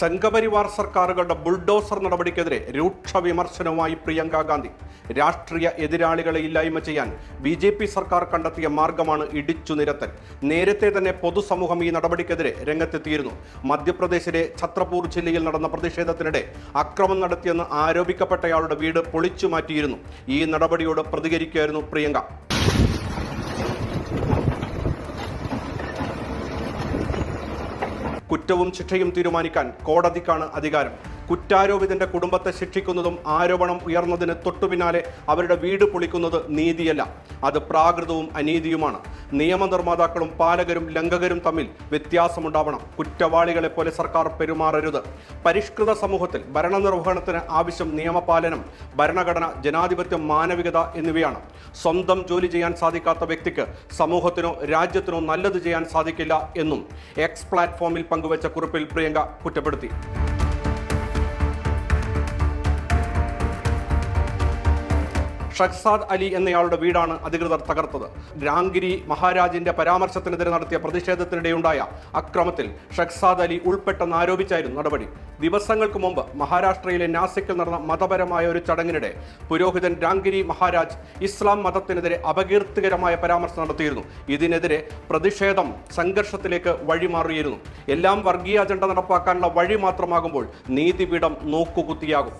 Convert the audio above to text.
സംഘപരിവാർ സർക്കാരുകളുടെ ബുൾഡോസർ നടപടിക്കെതിരെ രൂക്ഷ വിമർശനവുമായി പ്രിയങ്ക ഗാന്ധി. രാഷ്ട്രീയ എതിരാളികളെ ഇല്ലായ്മ ചെയ്യാൻ ബി ജെ പി സർക്കാർ കണ്ടെത്തിയ മാർഗമാണ് ഇടിച്ചു നിരത്തൽ. നേരത്തെ തന്നെ പൊതുസമൂഹം ഈ നടപടിക്കെതിരെ രംഗത്തെത്തിയിരുന്നു. മധ്യപ്രദേശിലെ ഛത്രപൂർ ജില്ലയിൽ നടന്ന പ്രതിഷേധത്തിനിടെ അക്രമം നടത്തിയെന്ന് ആരോപിക്കപ്പെട്ടയാളുടെ വീട് പൊളിച്ചു മാറ്റിയിരുന്നു ഈ നടപടിയോട് പ്രതികരിക്കുകയായിരുന്നു പ്രിയങ്ക. കുറ്റവും ശിക്ഷയും തീരുമാനിക്കാൻ കോടതിക്കാണ് അധികാരം. കുറ്റാരോപിതന്റെ കുടുംബത്തെ ശിക്ഷിക്കുന്നതും ആരോപണം ഉയർന്നതിന് തൊട്ടുപിന്നാലെ അവരുടെ വീട് പൊളിക്കുന്നത് നീതിയല്ല. അത് പ്രാകൃതവും അനീതിയുമാണ്. നിയമനിർമ്മാതാക്കളും പാലകരും ലംഘകരും തമ്മിൽ വ്യത്യാസമുണ്ടാവണം. കുറ്റവാളികളെ പോലെ സർക്കാർ പെരുമാറരുത്. പരിഷ്കൃത സമൂഹത്തിൽ ഭരണനിർവഹണത്തിന് ആവശ്യം നിയമപാലനം ഭരണഘടന ജനാധിപത്യം മാനവികത എന്നിവയാണ്. സ്വന്തം ജോലി ചെയ്യാൻ സാധിക്കാത്ത വ്യക്തിക്ക് സമൂഹത്തിനോ രാജ്യത്തിനോ നല്ലത് ചെയ്യാൻ സാധിക്കില്ല എന്നും എക്സ് പ്ലാറ്റ്ഫോമിൽ പങ്കുവച്ച കുറിപ്പിൽ പ്രിയങ്ക കുറ്റപ്പെടുത്തി. ഷഖ്സാദ് അലി എന്നയാളുടെ വീടാണ് അധികൃതർ തകർത്തത്. രാംഗിരി മഹാരാജിന്റെ പരാമർശത്തിനെതിരെ നടത്തിയ പ്രതിഷേധത്തിനിടെയുണ്ടായ അക്രമത്തിൽ ഷഖ്സാദ് അലി ഉൾപ്പെട്ടെന്ന് ആരോപിച്ചായിരുന്നു നടപടി. ദിവസങ്ങൾക്ക് മുമ്പ് മഹാരാഷ്ട്രയിലെ നാസിക്കിൽ നടന്ന മതപരമായ ഒരു ചടങ്ങിനിടെ പുരോഹിതൻ രാംഗിരി മഹാരാജ് ഇസ്ലാം മതത്തിനെതിരെ അപകീർത്തികരമായ പരാമർശം നടത്തിയിരുന്നു. ഇതിനെതിരെ പ്രതിഷേധം സംഘർഷത്തിലേക്ക് വഴിമാറിയിരുന്നു. എല്ലാം വർഗീയ അജണ്ട നടപ്പാക്കാനുള്ള വഴി മാത്രമാകുമ്പോൾ നീതിപീഠം നോക്കുകുത്തിയാകും.